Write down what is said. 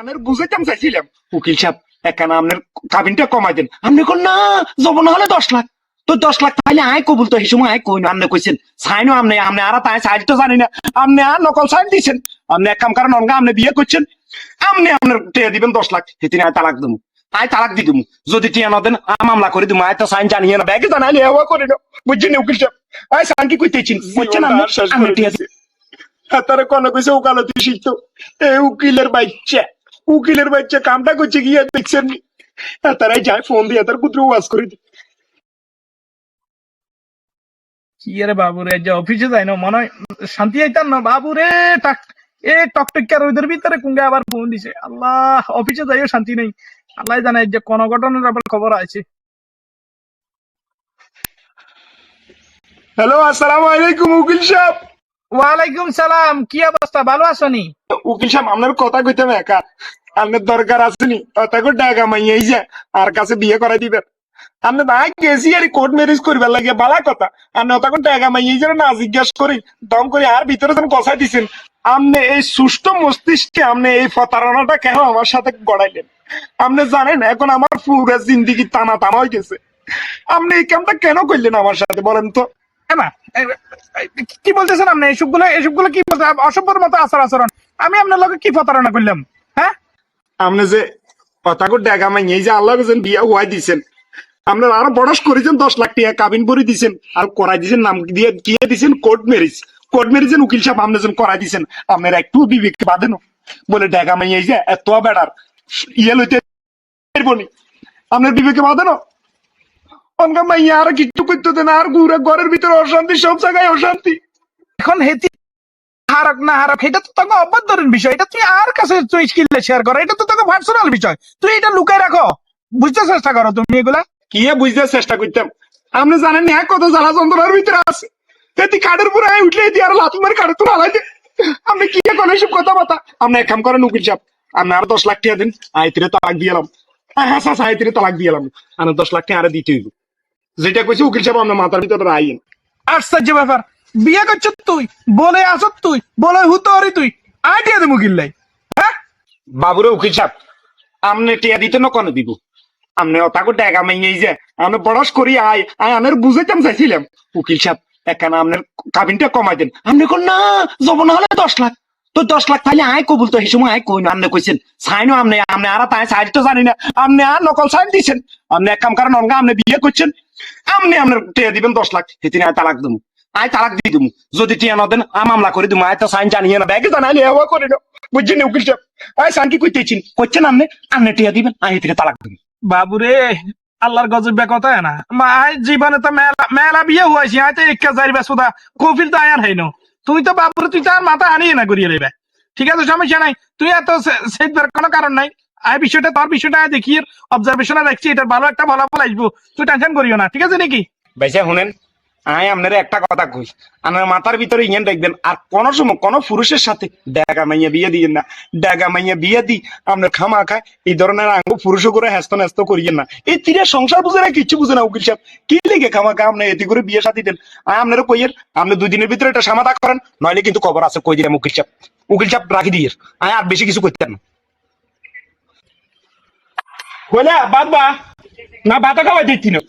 আনের বুঝাইতাম চাইছিলাম উকিল সাহেব একখানা আপনার কাবিনটা কমাই দেন। আপনি কোন না যাব না হলে দশ লাখ। তো দশ লাখ তাহলে আয় কবুল তো এই সময় আয় কই আপনি কইছেন সাইনও আপনি আপনি আর তাই সাইড তো জানি না। আপনি আর নকল সাইন দিছেন। আপনি এক কাম কারণ অঙ্গা আপনি বিয়ে করছেন। আপনি আপনার টিয়া দিবেন দশ লাখ সেদিন আয় তালাক দেবো আয় তালাক দি দেবো যদি টিয়া না দেন আয় মামলা করে দিবো আয় তো সাইন জানিয়ে না ব্যাগে জানাইলে হওয়া করে না বুঝছেন উকিল সাহেব? আয় সাইন কি কইতেছেন বুঝছেন আপনি? টিয়া তারা কোন কইছে উকালতি শিখত এ উকিলের বাচ্চা। উকিলের বাচ্চা কামটা করছে গিয়ে দেখছেন? তারাই যায় ফোন দিয়ে তার পুত্র ওয়াজ করে দিই কি রে বাবু রে যে অফিসে যাই না মনে হয় শান্তি আইতাম না টাক এ টকটকিয়ার ওদের ভিতরে কুঙ্গে আবার ফোন দিছে? আল্লাহ অফিসে যাইও শান্তি নেই। আল্লাহ জানে যে কোন ঘটনার আবার খবর আছে। হ্যালো আসসালামু আলাইকুম উকিল সাহেব। ওয়ালাইকুম সালাম, কি অবস্থা? ভালো আছো নি? উকিল সাহেব, আপনার কথা কইতাম একা। আপনার দরকার আসেনি তাকে ডাকা মাইয়াই যা, আর কাছে বিয়ে করাই দিবেন। আপনি না গেছি আর কোর্ট ম্যারেজ করবার লাগে বালা কথা। আপনি তাকে ডাকা মাইয়াই যারা না জিজ্ঞাস করি, দম করে, আর ভিতরে যেন কষাই দিছেন। আপনি এই সুষ্ঠ মস্তিষ্কে আপনি এই প্রতারণাটা কেন আমার সাথে গড়াইলেন? আপনি জানেন এখন আমার পুরো জিন্দিগি টানা টানা হয়ে গেছে। আপনি এই কামটা কেন করলেন আমার সাথে, বলেন তো? কি বলতেছেন আপনি? এসবগুলো এসবগুলো কি বলতে অসভ্যর মতো আচার আচরণ। আমি আপনার লগে কি প্রতারণা করলাম? হ্যাঁ? আপনি যে কথাকে ডেগা মাইয়াই যে আল্লাহ যেন বিয়া হওয়াই দিছেন আপনার আরও বড়স করেছেন, দশ লাখ টাকা কাবিন ভরে দিছেন, আর করাই দিছেন, নাম দিয়ে দিয়ে দিছেন কোর্ট কোর্ট উকিল সাহেব আপনি যেন করাই দিছেন, আপনার একটু বিবেক বাঁধেন। বলে ডেগা মাইয়াই যে এত বেড়ার ইয়ে লইতে আপনার বিবেকে বাঁধেন? অনকা মাইয়া আর কিচ্ছু করতে দেন আর ঘুরে ঘরের ভিতরে অশান্তি সব জায়গায় অশান্তি। এখন হেতি হারক না হারক এটা তো তোকে অভ্যন্তরীণ বিষয় এটা তুই আর কাছে তুই স্কিল শেয়ার করো এটা তো তোকে পার্সোনাল বিষয়। তুই এটা লুকাই রাখো বুঝতে চেষ্টা করো তুমি এগুলা? কি বুঝতে চেষ্টা করতাম? আপনি জানেন না কত জ্বালা যন্ত্রণার ভিতরে আছে? এটি কাঠের উপরে উঠলে এটি আর লাথি মারে কাঠের আলাই আপনি কি কথা বাতা আপনি এক কাম করেন উকিল সাহেব আপনি আর দশ লাখ টাকা দিন আইতিরে তালাক দিয়ে এলাম। হ্যাঁ হ্যাঁ আইতিরে তালাক দিয়ে এলাম। আর দশ লাখ টাকা আরে দিতে হইব। যেটা কইছে উকিল সাহেব আপনার মাথার ভিতরে আইন আশ্চর্য ব্যাপার। বিয়ে করছ তুই বলে আসত তুই বলে হুতরি তুই আইডিয়া দেবো কিল্লাই হ্যাঁ? বাবুরে উকিল সাহেব আমনে টিয়া দিতে না কেন দিব? আপনি অতাকে টাকা মাইয়াই যে আপনি বড়স করি আয় আয় আনের বুঝাইতাম চাইছিলাম। উকিল সাহেব একখানা আপনার কাবিনটা কমাই দেন। আপনি কোন না যাব না হলে দশ লাখ। তো দশ লাখ তাহলে আয় কবুল তো এই সময় আয় কই না? আপনি কইছেন সাইনও আপনি আপনি আর তাই সাইড তো জানি না। আপনি আর নকল সাইন দিছেন। আপনি এক কাম কারণ অঙ্গা আপনি বিয়ে করছেন। আপনি আপনার টিয়া দিবেন দশ লাখ। সেদিন আয় তালাক দেবো আয় তালাক দিয়ে দেবো যদি টিয়া না দেন আয় মামলা করে দেবো আয় তো সাইন জানিয়ে না, ব্যাগে জানাইলে হওয়া করে না বুঝছেন না উকিল সাহেব? আয় সাইন কি কইতেছেন? করছেন আপনি আপনি টিয়া দিবেন, আয় থেকে তালাক দেবেন বাবুরে, আল্লাহর গজব কথা না। মা জীবনে তো মেলা মেলা বিয়ে হয়েছি আই তো একা যাইবা সুদা। কফিল তো আয়ার হাইনো তুই তো বাবুর, তুই তো আর মাথা আনিয়ে না করিয়ে নেবে ঠিক আছে সমস্যা নাই তুই এত সেইবার কোনো কারণ নাই। আই বিষয়টা, তার বিষয়টা দেখি অবজারভেশনে রাখছি এটা ভালো একটা ফলাফল আসব। তুই টেনশন করিও না, ঠিক আছে, নাকি? শুনেন আয়, আপনার একটা কথা কই। আপনার মাথার ভিতরে ইঙ্গেন রাখবেন আর কোন সময় কোন পুরুষের সাথে ডেগা মাইয়া বিয়ে দিয়েন না। ডেগা মাইয়া বিয়ে দি আপনার খামা খায়, এই ধরনের আঙ্গ পুরুষ করে হ্যাস্ত ন্যাস্ত করিয়েন না। এই তীরে সংসার বুঝে না কিচ্ছু বুঝে না উকিল সাহেব। কি লেগে খামা খা আপনি এতে করে বিয়ে সাথী দেন? আয় আপনারা কইয়ের, আপনি দুই দিনের ভিতরে এটা সমাধা করেন, নইলে কিন্তু খবর আছে, কই দিলাম উকিল সাহেব। উকিল সাহেব, রাখি দিয়ে। আয়, আর বেশি কিছু করতেন না। বলে বাদ বা। না বাতা খাওয়াই দিচ্ছি না।